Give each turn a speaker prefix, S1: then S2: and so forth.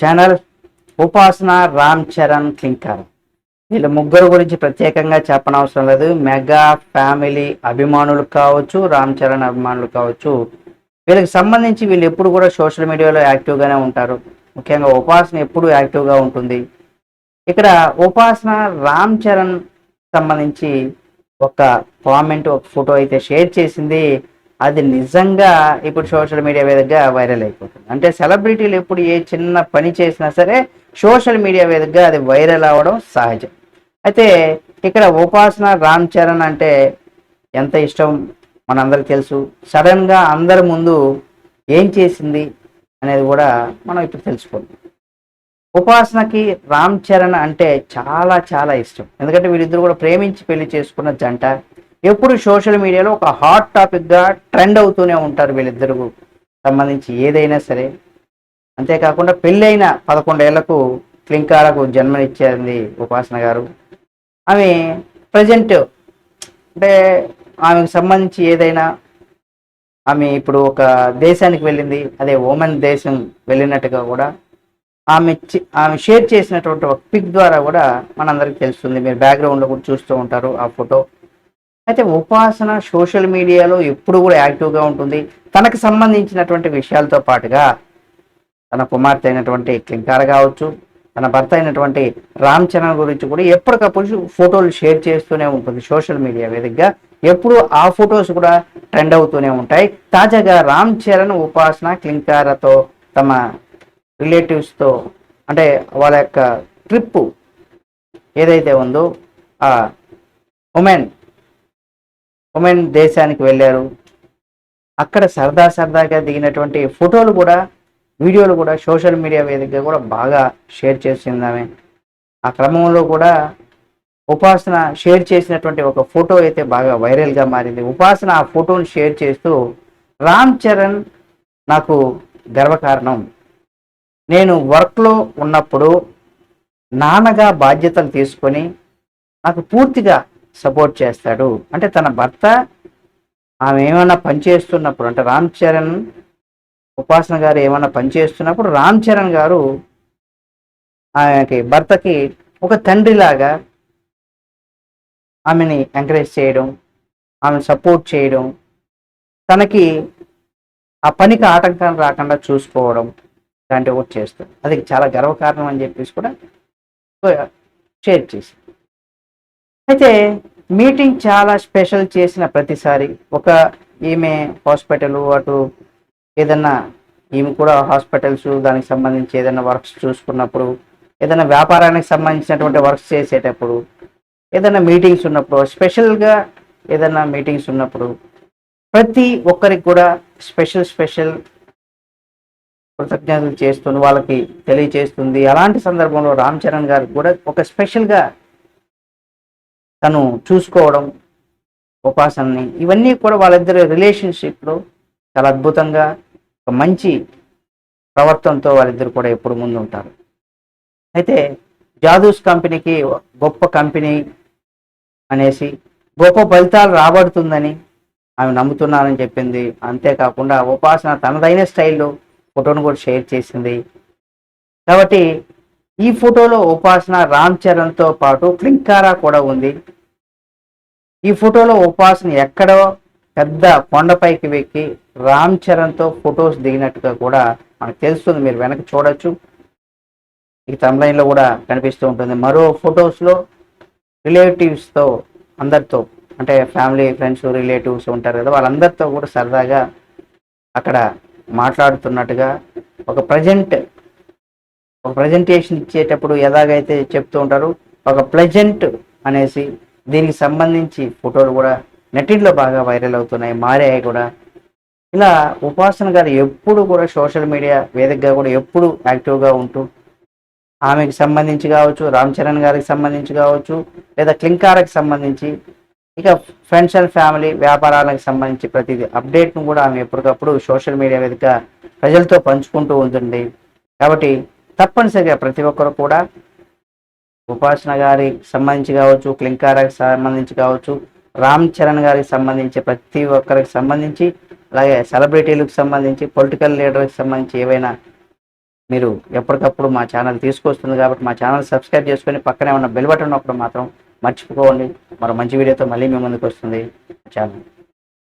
S1: Channel ఉపాసన Ram Charan clinker వీళ్ళ ముగ్గురు గురించి ప్రత్యేకంగా చెప్పనవసరం లేదు. మెగా ఫ్యామిలీ అభిమానులు కావచ్చు రామ్ చరణ్ అభిమానులు కావచ్చు. వీళ్ళకి సంబంధించి వీళ్ళు ఎప్పుడు కూడా సోషల్ మీడియాలో యాక్టివ్గానే ఉంటారు. ముఖ్యంగా ఉపాసన ఎప్పుడు యాక్టివ్గా ఉంటుంది. ఇక్కడ ఉపాసన రామ్ చరణ్ సంబంధించి ఒక కామెంట్ ఒక ఫోటో అయితే షేర్ చేసింది. అది నిజంగా ఇప్పుడు సోషల్ మీడియా వేదికగా వైరల్ అయిపోతుంది. అంటే సెలబ్రిటీలు ఎప్పుడు ఏ చిన్న పని చేసినా సరే సోషల్ మీడియా వేదికగా అది వైరల్ అవ్వడం సహజం. అయితే ఇక్కడ ఉపాసన రామ్ చరణ్ అంటే ఎంత ఇష్టం మనందరికి తెలుసు. సడన్గా అందరి ముందు ఏం చేసింది అనేది కూడా మనం ఇప్పుడు తెలుసుకోండి ఉపాసనకి రామ్ చరణ్ అంటే చాలా చాలా ఇష్టం. ఎందుకంటే వీళ్ళిద్దరు కూడా ప్రేమించి పెళ్ళి చేసుకున్న జంట. ఎప్పుడు సోషల్ మీడియాలో ఒక హాట్ టాపిక్గా ట్రెండ్ అవుతూనే ఉంటారు వీళ్ళిద్దరు సంబంధించి ఏదైనా సరే. అంతేకాకుండా పెళ్ళైన పదకొండేళ్ళకు క్లింకారకు జన్మనిచ్చింది ఉపాసన గారు. ఆమె ప్రజెంట్ అంటే ఆమెకు సంబంధించి ఏదైనా ఆమె ఇప్పుడు ఒక దేశానికి వెళ్ళింది అదే ఓమెన్ దేశం వెళ్ళినట్టుగా కూడా ఆమె ఆమె షేర్ చేసినటువంటి ఒక పిక్ ద్వారా కూడా మనందరికి తెలుస్తుంది. మీరు బ్యాక్గ్రౌండ్లో కూడా చూస్తూ ఉంటారు ఆ ఫోటో. అయితే ఉపాసన సోషల్ మీడియాలో ఎప్పుడు కూడా యాక్టివ్గా ఉంటుంది. తనకు సంబంధించినటువంటి విషయాలతో పాటుగా తన కుమార్తె అయినటువంటి క్లింకార్ కావచ్చు తన భర్త అయినటువంటి రామ్ చరణ్ గురించి కూడా ఎప్పటికప్పుడు ఫోటోలు షేర్ చేస్తూనే ఉంటుంది సోషల్ మీడియా వేదికగా. ఎప్పుడు ఆ ఫొటోస్ కూడా ట్రెండ్ అవుతూనే ఉంటాయి. తాజాగా రామ్ చరణ్ ఉపాసన క్లింకారతో తమ రిలేటివ్స్తో అంటే వాళ్ళ యొక్క ట్రిప్పు ఏదైతే ఉందో ఆ ఉమెన్ ఉమెన్ దేశానికి వెళ్ళారు. అక్కడ సరదా సరదాగా దిగినటువంటి ఫోటోలు కూడా వీడియోలు కూడా సోషల్ మీడియా వేదికగా కూడా బాగా షేర్ చేసింది ఆమె. ఆ క్రమంలో కూడా ఉపాసన షేర్ చేసినటువంటి ఒక ఫోటో అయితే బాగా వైరల్గా మారింది. ఉపాసన ఆ ఫోటోని షేర్ చేస్తూ రామ్ చరణ్ నాకు గర్వకారణం. నేను వర్క్లో ఉన్నప్పుడు నాన్నగా బాధ్యతలు తీసుకొని నాకు పూర్తిగా సపోర్ట్ చేస్తాడు. అంటే తన భర్త ఆమె ఏమైనా పని చేస్తున్నప్పుడు అంటే రామ్ చరణ్ ఉపాసన గారు ఏమైనా పనిచేస్తున్నప్పుడు రామ్ చరణ్ గారు ఆమెకి భర్తకి ఒక తండ్రిలాగా ఆమెని ఎంకరేజ్ చేయడం ఆమెను సపోర్ట్ చేయడం తనకి ఆ పనికి ఆటంకం రాకుండా చూసుకోవడం ఇలాంటివి ఒకటి చేస్తాడు అది చాలా గర్వకారణం అని చెప్పేసి కూడా షేర్ చేసి అయితే మీటింగ్ చాలా స్పెషల్ చేసిన ప్రతిసారి. ఒక ఈమె హాస్పిటల్ అటు ఏదన్నా ఈమె కూడా హాస్పిటల్స్ దానికి సంబంధించి ఏదైనా వర్క్స్ చూసుకున్నప్పుడు ఏదైనా వ్యాపారానికి సంబంధించినటువంటి వర్క్స్ చేసేటప్పుడు ఏదైనా మీటింగ్స్ ఉన్నప్పుడు స్పెషల్గా ఏదైనా మీటింగ్స్ ఉన్నప్పుడు ప్రతి ఒక్కరికి కూడా స్పెషల్ స్పెషల్ కృతజ్ఞతలు చేస్తుంది వాళ్ళకి తెలియజేస్తుంది అలాంటి సందర్భంలో రామ్ చరణ్ గారికి కూడా ఒక స్పెషల్గా తను చూసుకోవడం ఉపాసనని ఇవన్నీ కూడా వాళ్ళిద్దరి రిలేషన్షిప్లో చాలా అద్భుతంగా ఒక మంచి ప్రవర్తనతో వాళ్ళిద్దరు కూడా ఎప్పుడు ముందు ఉంటారు అయితే జాదూస్ కంపెనీకి గొప్ప కంపెనీ అనేసి గొప్ప ఫలితాలు రాబడుతుందని ఆమె నమ్ముతున్నానని చెప్పింది. అంతేకాకుండా ఉపాసన తనదైన స్టైల్లో ఫోటోను కూడా షేర్ చేసింది. కాబట్టి ఈ ఫోటోలో ఉపాసన రామ్ చరణ్తో పాటు క్లింకారా కూడా ఉంది. ఈ ఫోటోలో ఉపాసన ఎక్కడో పెద్ద కొండపైకి వెక్కి రామ్ చరణ్తో ఫొటోస్ దిగినట్టుగా కూడా మనకు తెలుస్తుంది. మీరు వెనక చూడొచ్చు. ఈ తమిళలో కూడా కనిపిస్తూ ఉంటుంది. మరో ఫొటోస్లో రిలేటివ్స్తో అందరితో అంటే ఫ్యామిలీ ఫ్రెండ్స్ రిలేటివ్స్ ఉంటారు కదా వాళ్ళందరితో కూడా సరదాగా అక్కడ మాట్లాడుతున్నట్టుగా ఒక ప్రజెంట్ ప్రజెంటేషన్ ఇచ్చేటప్పుడు ఎలాగైతే చెప్తూ ఉంటారు ఒక ప్లెజెంట్ అనేసి దీనికి సంబంధించి ఫోటోలు కూడా నెట్టింట్లో బాగా వైరల్ అవుతున్నాయి మారాయి కూడా. ఇలా ఉపాసన గారు ఎప్పుడు కూడా సోషల్ మీడియా వేదికగా కూడా ఎప్పుడు యాక్టివ్గా ఉంటూ ఆమెకి సంబంధించి కావచ్చు రామ్ చరణ్ గారికి సంబంధించి కావచ్చు లేదా క్లింకారకి సంబంధించి ఇక ఫ్రెండ్స్ అండ్ ఫ్యామిలీ వ్యాపారాలకు సంబంధించి ప్రతిదీ అప్డేట్ను కూడా ఆమె ఎప్పటికప్పుడు సోషల్ మీడియా వేదిక ప్రజలతో పంచుకుంటూ ఉంటుంది. కాబట్టి తప్పనిసరిగా ప్రతి ఒక్కరు కూడా ఉపాసన గారికి సంబంధించి కావచ్చు క్లింకారాకి సంబంధించి కావచ్చు రామ్ చరణ్ గారికి సంబంధించి ప్రతి ఒక్కరికి సంబంధించి అలాగే సెలబ్రిటీలకు సంబంధించి పొలిటికల్ లీడర్కి సంబంధించి ఏవైనా మీరు ఎప్పటికప్పుడు మా ఛానల్ తీసుకొస్తుంది కాబట్టి మా ఛానల్ సబ్స్క్రైబ్ చేసుకొని పక్కనే ఉన్న బెల్ బటన్ నొక్కడం మాత్రం మర్చిపోకండి. మరో మంచి వీడియోతో మళ్ళీ మీ ముందుకు వస్తుంది. ఛానల్